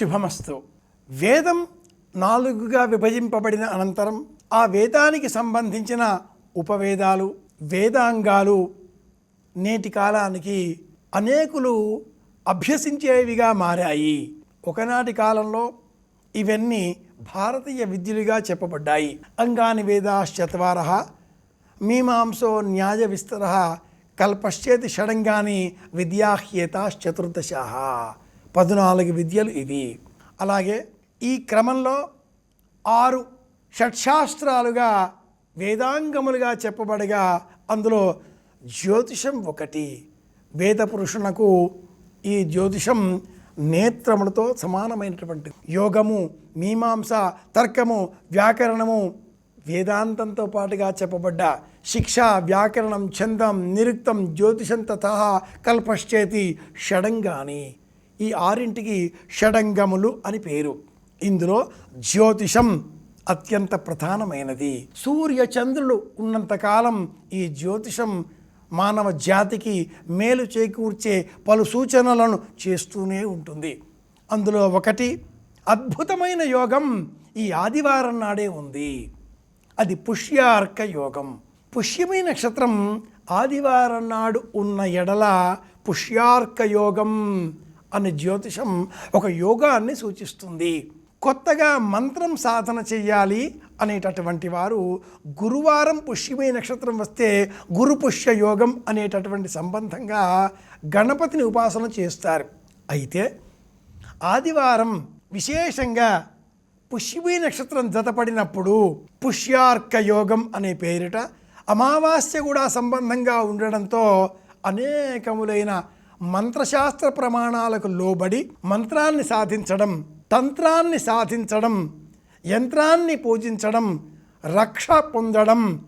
శుభమస్తు. వేదం నాలుగుగా విభజింపబడిన అనంతరం ఆ వేదానికి సంబంధించిన ఉపవేదాలు వేదాంగాలు నేటి కాలానికి అనేకులు అభ్యసించేవిగా మారాయి. ఒకనాటి కాలంలో ఇవన్నీ భారతీయ విద్యలుగా చెప్పబడ్డాయి. అంగాని వేదాశ్చత్వార మీమాంసో న్యాయ విస్తర కల్పశ్చేతి షడంగాని విద్యాహ్యేతాశ్చతుర్దశ. పద్నాలుగు విద్యలు ఇవి. అలాగే ఈ క్రమంలో ఆరు షట్శాస్త్రాలుగా వేదాంగములుగా చెప్పబడగా అందులో జ్యోతిషం ఒకటి. వేద పురుషునకు ఈ జ్యోతిషం నేత్రములతో సమానమైనటువంటి యోగము మీమాంస తర్కము వ్యాకరణము వేదాంతంతో పాటుగా చెప్పబడ్డ శిక్ష వ్యాకరణం ఛందం నిరుక్తం జ్యోతిషం తథా కల్పశ్చేతి షడంగాని. ఈ ఆరింటికి షడంగములు అని పేరు. ఇందులో జ్యోతిషం అత్యంత ప్రధానమైనది. సూర్య చంద్రులు ఉన్నంతకాలం ఈ జ్యోతిషం మానవ జాతికి మేలు చేకూర్చే పలు సూచనలను చేస్తూనే ఉంటుంది. అందులో ఒకటి అద్భుతమైన యోగం ఈ ఆదివారం నాడే ఉంది. అది పుష్యార్క యోగం. పుష్యమీ నక్షత్రం ఆదివారం నాడు ఉన్న ఎడల పుష్యార్క యోగం అనే జ్యోతిషం ఒక యోగాన్ని సూచిస్తుంది. కొత్తగా మంత్రం సాధన చెయ్యాలి అనేటటువంటి వారు గురువారం పుష్యమే నక్షత్రం వస్తే గురు పుష్య యోగం అనేటటువంటి సంబంధంగా గణపతిని ఉపాసన చేస్తారు. అయితే ఆదివారం విశేషంగా పుష్యమీ నక్షత్రం జతపడినప్పుడు పుష్యార్క యోగం అనే పేరిట అమావాస్య కూడా సంబంధంగా ఉండడంతో అనేకములైన మంత్రశాస్త్ర ప్రమాణాలకు లోబడి మంత్రాన్ని సాధించడం తంత్రాన్ని సాధించడం యంత్రాన్ని పూజించడం రక్ష పొందడం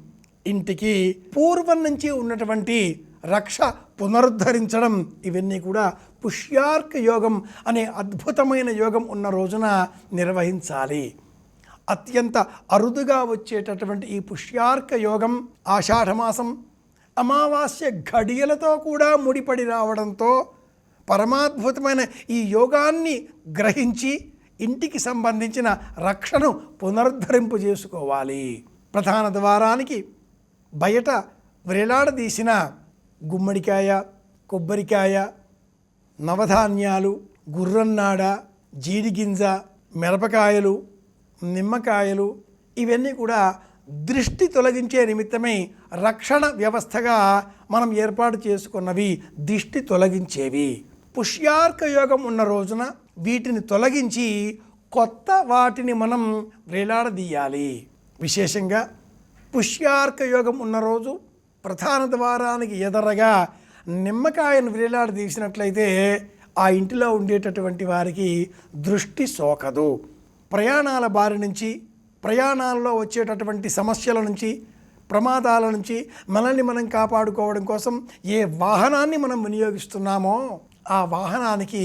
ఇంటికి పూర్వం నుంచి ఉన్నటువంటి రక్ష పునరుద్ధరించడం ఇవన్నీ కూడా పుష్యార్క యోగం అనే అద్భుతమైన యోగం ఉన్న రోజున నిర్వహించాలి. అత్యంత అరుదుగా వచ్చేటటువంటి ఈ పుష్యార్క యోగం ఆషాఢమాసం అమావాస్య ఘడియలతో కూడా ముడిపడి రావడంతో పరమాద్భుతమైన ఈ యోగాన్ని గ్రహించి ఇంటికి సంబంధించిన రక్షను పునరుద్ధరింపు చేసుకోవాలి. ప్రధాన ద్వారానికి బయట వ్రేలాడదీసిన గుమ్మడికాయ కొబ్బరికాయ నవధాన్యాలు గుర్రన్నాడ జీడిగింజ మిరపకాయలు నిమ్మకాయలు ఇవన్నీ కూడా దృష్టి తొలగించే నిమిత్తమై రక్షణ వ్యవస్థగా మనం ఏర్పాటు చేసుకున్నవి దిష్టి తొలగించేవి. పుష్యార్క యోగం ఉన్న రోజున వీటిని తొలగించి కొత్త వాటిని మనం వేలాడదీయాలి. విశేషంగా పుష్యార్క యోగం ఉన్న రోజు ప్రధాన ద్వారానికి ఎదరగా నిమ్మకాయను వేలాడదీసినట్లయితే ఆ ఇంటిలో ఉండేటటువంటి వారికి దృష్టి సోకదు. ప్రయాణాల బారి నుంచి ప్రయాణాల్లో వచ్చేటటువంటి సమస్యల నుంచి ప్రమాదాల నుంచి మనల్ని మనం కాపాడుకోవడం కోసం ఏ వాహనాన్ని మనం వినియోగిస్తున్నామో ఆ వాహనానికి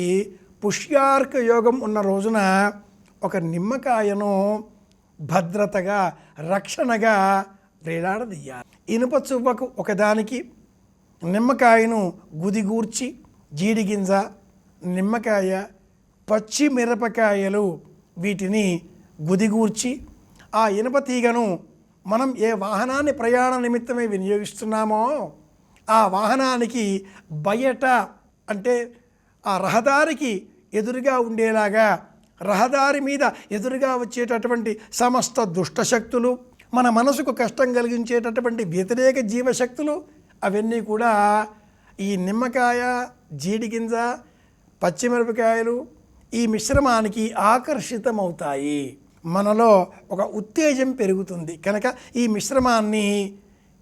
పుష్యార్క యోగం ఉన్న రోజున ఒక నిమ్మకాయను భద్రతగా రక్షణగా వేలాడదీయాలి. ఇనుప చువ్వకు ఒకదానికి నిమ్మకాయను గుదిగూర్చి జీడిగింజ నిమ్మకాయ పచ్చి మిరపకాయలు వీటిని గుదిగూర్చి ఆ ఇనుప తీగను మనం ఏ వాహనాన్ని ప్రయాణ నిమిత్తమే వినియోగిస్తున్నామో ఆ వాహనానికి బయట అంటే ఆ రహదారికి ఎదురుగా ఉండేలాగా రహదారి మీద ఎదురుగా వచ్చేటటువంటి సమస్త దుష్టశక్తులు మన మనసుకు కష్టం కలిగించేటటువంటి వ్యతిరేక జీవశక్తులు అవన్నీ కూడా ఈ నిమ్మకాయ జీడిగింజ పచ్చిమిరపకాయలు ఈ మిశ్రమానికి ఆకర్షితమవుతాయి. మనలో ఒక ఉత్తేజం పెరుగుతుంది. కనుక ఈ మిశ్రమాన్ని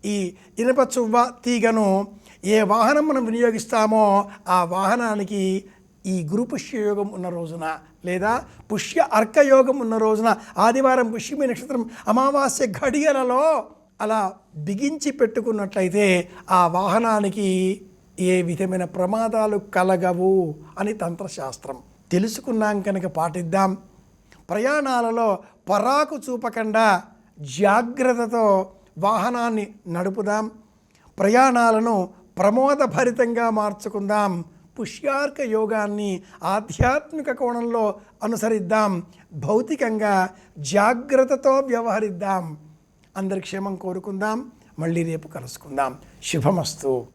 ఈ ఇనప చువ్వ తీగను ఏ వాహనం మనం వినియోగిస్తామో ఆ వాహనానికి ఈ గురు పుష్యయోగం ఉన్న రోజున లేదా పుష్య అర్కయోగం ఉన్న రోజున ఆదివారం పుష్యమి నక్షత్రం అమావాస్య ఘడియలలో అలా బిగించి పెట్టుకున్నట్లయితే ఆ వాహనానికి ఏ విధమైన ప్రమాదాలు కలగవు అని తంత్రశాస్త్రం తెలుసుకున్నాం కనుక పాటిద్దాం. ప్రయాణాలలో పరాకు చూపకుండా జాగ్రత్తతో వాహనాన్ని నడుపుదాం. ప్రయాణాలను ప్రమోదభరితంగా మార్చుకుందాం. పుష్యార్క యోగాన్ని ఆధ్యాత్మిక కోణంలో అనుసరిద్దాం. భౌతికంగా జాగ్రత్తతో వ్యవహరిద్దాం. అందరి క్షేమం కోరుకుందాం. మళ్ళీ రేపు కలుసుకుందాం. శుభమస్తు.